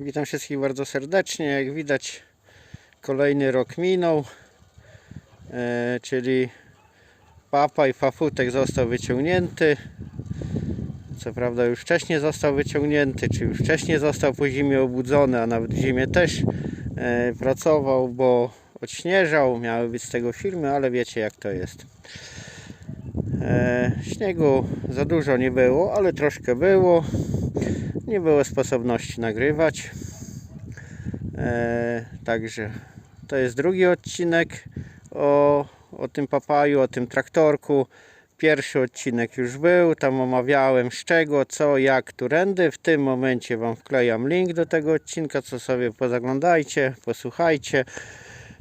Witam wszystkich bardzo serdecznie. Jak widać, kolejny rok minął, e, czyli papa i fafutek został wyciągnięty. Co prawda już wcześniej został wyciągnięty, czy już wcześniej został po zimie obudzony, a nawet w zimie też e, pracował, bo odśnieżał, miały być z tego filmy, ale wiecie jak to jest. E, śniegu za dużo nie było, ale troszkę było. Nie było sposobności nagrywać. E, także to jest drugi odcinek o, o tym papaju, o tym traktorku. Pierwszy odcinek już był, tam omawiałem z czego, co, jak, którędy. W tym momencie Wam wklejam link do tego odcinka, co sobie pozaglądajcie, posłuchajcie.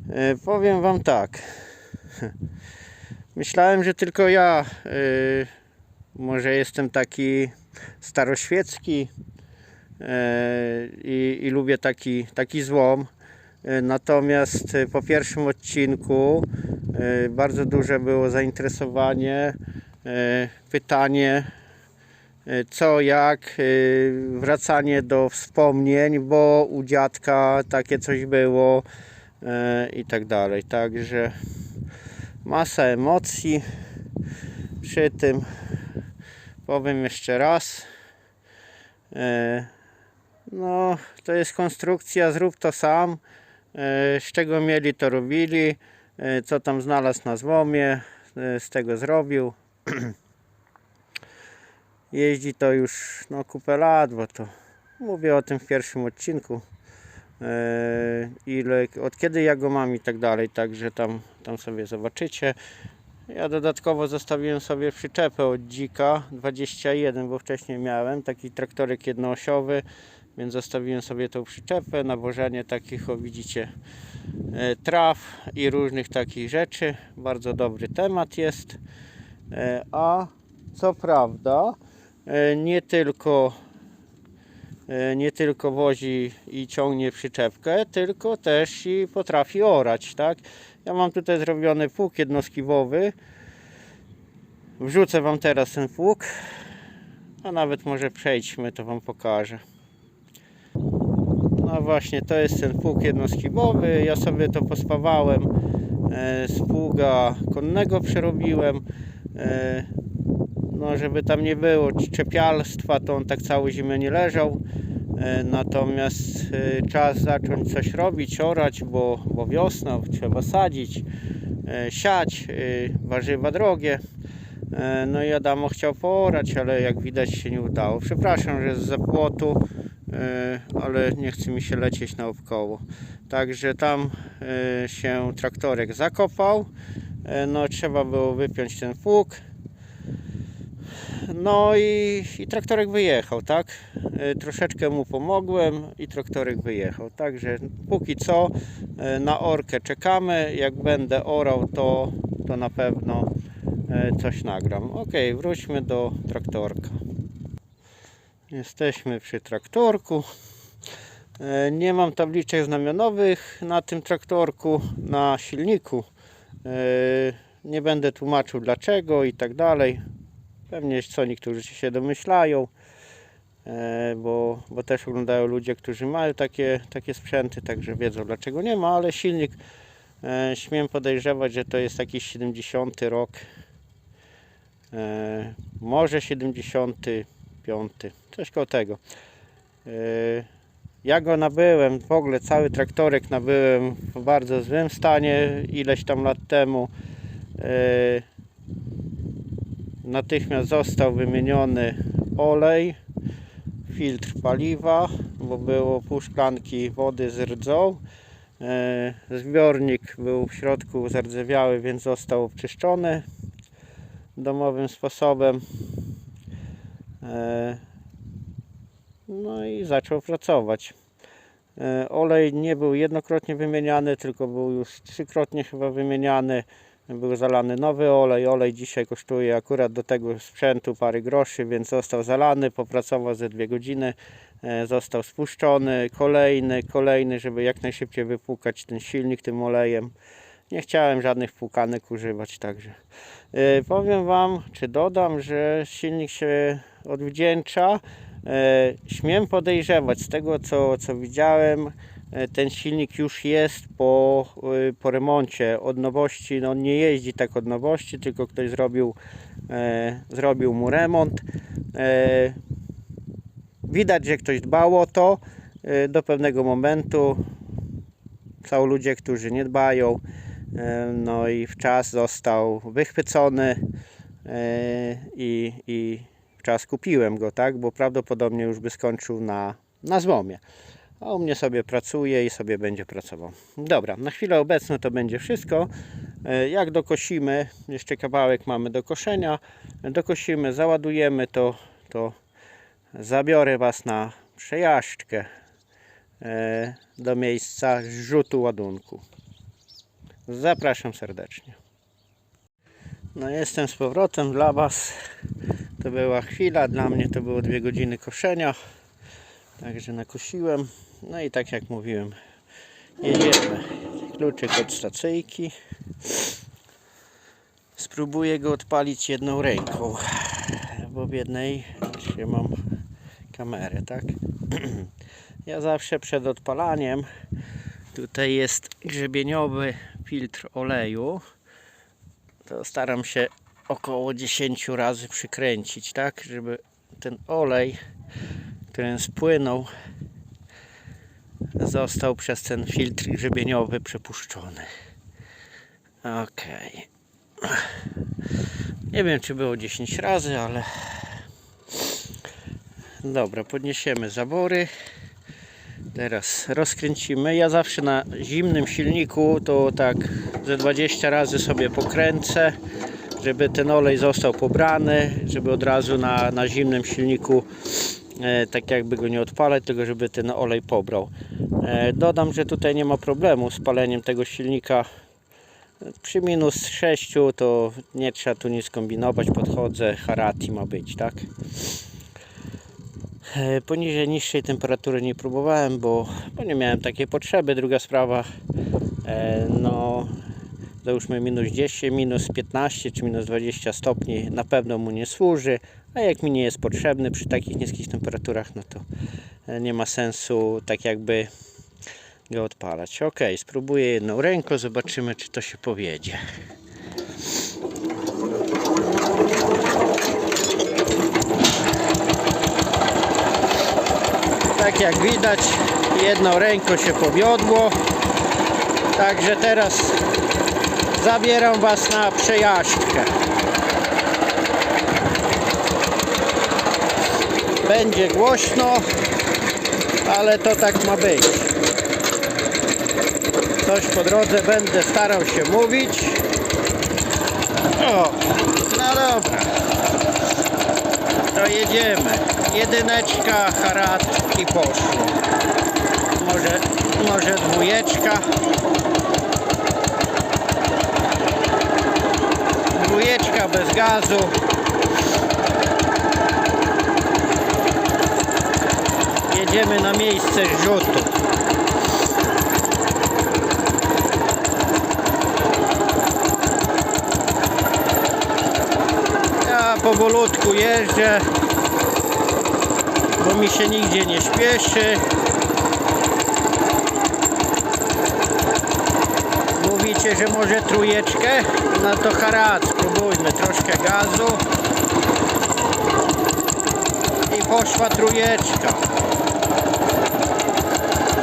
E, powiem Wam tak. Myślałem, że tylko ja y, może jestem taki staroświecki i, i lubię taki, taki złom. Y, Natomiast y, po pierwszym odcinku bardzo duże było zainteresowanie, pytanie co, jak, wracanie do wspomnień, bo u dziadka takie coś było i tak dalej. Także masa emocji przy tym. Powiem jeszcze raz. No, to jest konstrukcja, zrób to sam. E, Z czego mieli, to robili. E, Co tam znalazł na złomie, e, z tego zrobił. Jeździ to już no, kupę lat, bo to mówię o tym w pierwszym odcinku. Ile, od kiedy ja go mam i tak dalej, także tam, tam sobie zobaczycie. Ja dodatkowo zostawiłem sobie przyczepę od Dzika 21, bo wcześniej miałem taki traktorek jednoosiowy, więc zostawiłem sobie tą przyczepę, nawożenie takich, o widzicie, e, traw i różnych takich rzeczy. Bardzo dobry temat jest. E, A co prawda, e, nie tylko nie tylko wozi i ciągnie przyczepkę, tylko też i potrafi orać, tak? Ja mam tutaj zrobiony pług jednoskiwowy. Wrzucę Wam teraz ten pług, a nawet może przejdźmy, to Wam pokażę. No właśnie, to jest ten pług jednoskiwowy. Ja sobie to pospawałem e, z pługa konnego przerobiłem. E, no, żeby tam nie było czepialstwa, to on tak całą zimę nie leżał. E, Natomiast czas zacząć coś robić, orać, bo, bo wiosna, trzeba sadzić, siać, warzywa drogie. No i Adamo chciał poorać, ale jak widać się nie udało. Przepraszam, że z zapłotu, ale nie chce mi się lecieć naokoło. Także tam e, się traktorek zakopał. E, No trzeba było wypiąć ten pług. No i, i traktorek wyjechał, tak? E, Troszeczkę mu pomogłem i traktorek wyjechał. Także póki co e, na orkę czekamy. Jak będę orał, to, to na pewno e, coś nagram. Ok, wróćmy do traktorka. Jesteśmy przy traktorku. E, nie mam tabliczek znamionowych na tym traktorku, na silniku. E, nie będę tłumaczył dlaczego i tak dalej. Pewnie co niektórzy się domyślają, e, bo, bo też oglądają ludzie, którzy mają takie, takie sprzęty, także wiedzą dlaczego nie ma, ale silnik śmiem podejrzewać, że to jest jakiś 70 rok, może 70 5, coś koło tego. E, ja go nabyłem, w ogóle cały traktorek nabyłem w bardzo złym stanie ileś tam lat temu. E, natychmiast został wymieniony olej, filtr paliwa, bo było pół szklanki wody z rdzą. E, zbiornik był w środku zardzewiały, więc został obczyszczony domowym sposobem. E, No i zaczął pracować. E, Olej nie był jednokrotnie wymieniany, tylko był już trzykrotnie chyba wymieniany. Był zalany nowy olej. Olej dzisiaj kosztuje akurat do tego sprzętu parę groszy, więc został zalany, popracował ze dwie godziny, e, został spuszczony, kolejny, kolejny, żeby jak najszybciej wypłukać ten silnik tym olejem. Nie chciałem żadnych płukanek używać, także powiem Wam, czy dodam, że silnik się odwdzięcza E, śmiem podejrzewać z tego co, co widziałem, e, ten silnik już jest po, e, po remoncie od nowości. No, on nie jeździ tak od nowości, tylko ktoś zrobił, zrobił mu remont. Widać, że ktoś dbał o to do pewnego momentu. Są ludzie, którzy nie dbają. No i w czas został wychwycony i, i czas kupiłem go, tak? Bo prawdopodobnie już by skończył na, na złomie. A u mnie sobie pracuje i sobie będzie pracował. Dobra, na chwilę obecną to będzie wszystko. E, Jak dokosimy, jeszcze kawałek mamy do koszenia, dokosimy, załadujemy to, to zabiorę Was na przejażdżkę e, do miejsca zrzutu ładunku. Zapraszam serdecznie. No jestem z powrotem dla Was. To była chwila, dla mnie to było dwie godziny koszenia. Także nakosiłem. No i tak jak mówiłem, jedziemy. Kluczyk od stacyjki. Spróbuję go odpalić jedną ręką, bo w jednej trzymam kamerę, tak? Ja zawsze przed odpalaniem tutaj jest grzebieniowy filtr oleju. To staram się około 10 razy przykręcić, tak, żeby ten olej, który spłynął, został przez ten filtr grzebieniowy przepuszczony. Okej. Nie wiem, czy było 10 razy, ale dobra, podniesiemy zawory. Teraz rozkręcimy. Ja zawsze na zimnym silniku to tak ze 20 razy sobie pokręcę, żeby ten olej został pobrany, żeby od razu na, na zimnym silniku e, tak jakby go nie odpalać, tylko żeby ten olej pobrał. E, dodam, że tutaj nie ma problemu z paleniem tego silnika. Przy minus 6 to nie trzeba tu nic kombinować, podchodzę, Harati ma być, tak? E, Poniżej niższej temperatury nie próbowałem, bo, bo nie miałem takiej potrzeby. Druga sprawa, e, no załóżmy minus 10, minus 15 czy minus 20 stopni na pewno mu nie służy, a jak mi nie jest potrzebny przy takich niskich temperaturach, no to e, nie ma sensu tak jakby go odpalać. Ok, spróbuję jedną ręką, zobaczymy czy to się powiedzie. Tak jak widać, jedną ręką się powiodło. Także teraz zabieram Was na przejażdżkę. Będzie głośno, ale to tak ma być. Coś po drodze będę starał się mówić. O, no dobra. To jedziemy. Jedyneczka, harat i poszło. Może, może dwójeczka. Bez gazu. Jedziemy na miejsce rzutu. Ja powolutku jeżdżę, bo mi się nigdzie nie śpieszy. Mówicie, że może trójeczkę? No to harat, spróbujmy troszkę gazu. I poszła trójeczka.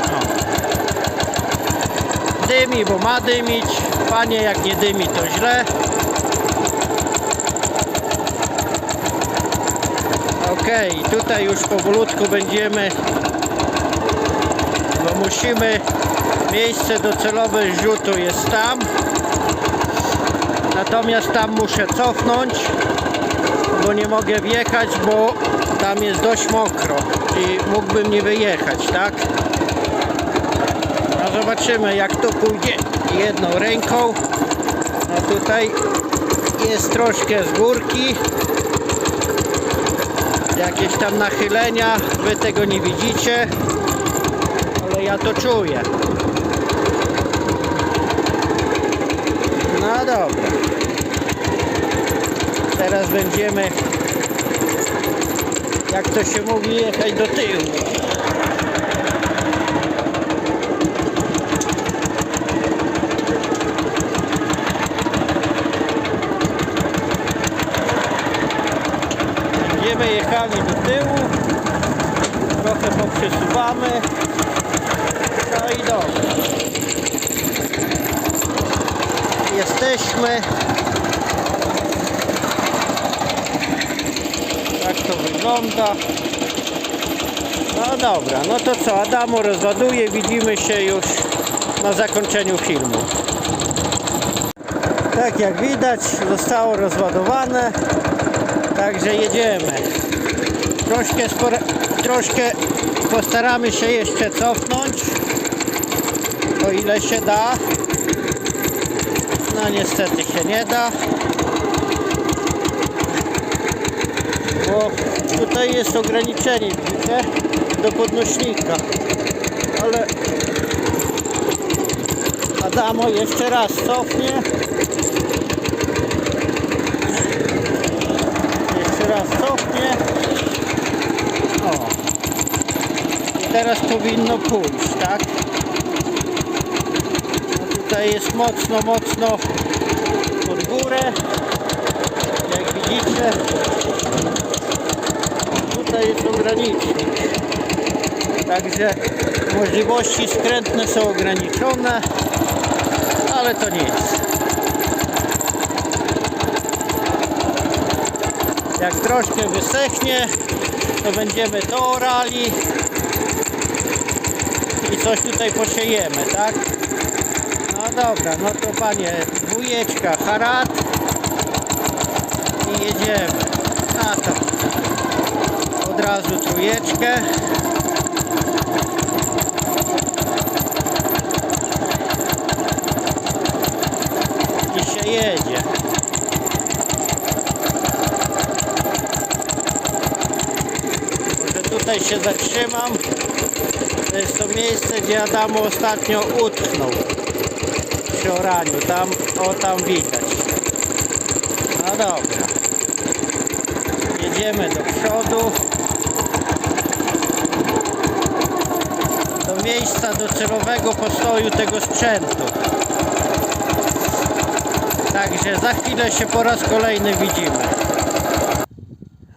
O. Dymi, bo ma dymić. Panie, jak nie dymi, to źle. Okej, tutaj już powolutku będziemy, bo musimy, miejsce docelowe rzutu jest tam, natomiast tam muszę cofnąć, bo nie mogę wjechać, bo tam jest dość mokro i mógłbym nie wyjechać, tak? No zobaczymy jak to pójdzie jedną ręką. No tutaj jest troszkę z górki, jakieś tam nachylenia, wy tego nie widzicie, ale ja to czuję. Dobra. Teraz będziemy jak to się mówi, jechać do tyłu. Będziemy jechali do tyłu, trochę poprzesuwamy, no i dobra. Jesteśmy. Tak to No dobra, no to co, Adamo rozładuje, widzimy się już na zakończeniu filmu. Tak jak widać, zostało rozładowane, także jedziemy. Troszkę, troszkę postaramy się jeszcze cofnąć, o ile się da. No niestety się nie da. Bo tutaj jest ograniczenie widzicie, do podnośnika. Ale Adamo jeszcze raz cofnie. Jeszcze raz cofnie. O. I teraz powinno pójść, tak? Tutaj jest mocno, mocno pod górę. Jak widzicie, tutaj jest ogranicznik. Także możliwości skrętne są ograniczone, ale to nic. Jak troszkę wysechnie, to będziemy to orali i coś tutaj posiejemy, tak? No dobra, no to panie, dwójeczka, harat i jedziemy. Razu trójeczkę. I się jedzie. Może tutaj się zatrzymam. To jest to miejsce, gdzie Adamo ostatnio utknął przy oraniu. Tam, o tam widać. No dobra. Jedziemy do przodu. Do docelowego postoju tego sprzętu. Także za chwilę się po raz kolejny widzimy.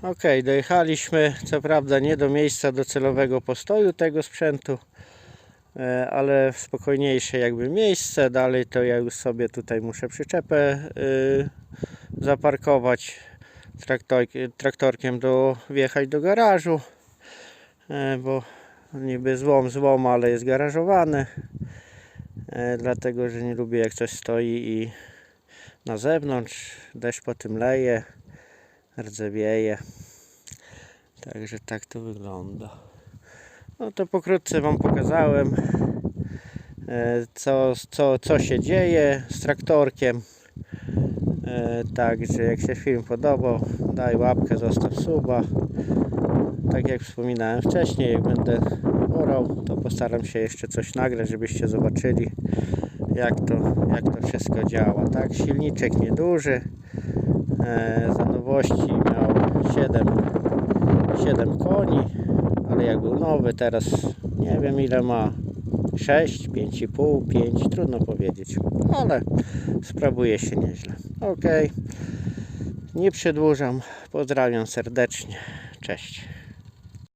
Ok, dojechaliśmy co prawda nie do miejsca docelowego postoju tego sprzętu, e, ale w spokojniejsze jakby miejsce. Dalej to ja już sobie tutaj muszę przyczepę y, zaparkować traktor, traktorkiem do, wjechać do garażu, e, bo niby złom złom, ale jest garażowany. E, Dlatego, że nie lubię jak coś stoi i na zewnątrz, deszcz po tym leje, rdzewieje. Także tak to wygląda. No to pokrótce Wam pokazałem, e, co, co, co się dzieje z traktorkiem. E, Także jak się film podobał, daj łapkę, zostaw suba. Tak jak wspominałem wcześniej, jak będę orał, to postaram się jeszcze coś nagrać, żebyście zobaczyli jak to, jak to wszystko działa. Tak, silniczek nieduży, e, za nowości miał 7, 7 koni, ale jak był nowy, teraz nie wiem ile ma 6, 5,5, 5, trudno powiedzieć, ale sprawuje się nieźle. Ok, nie przedłużam, pozdrawiam serdecznie, cześć.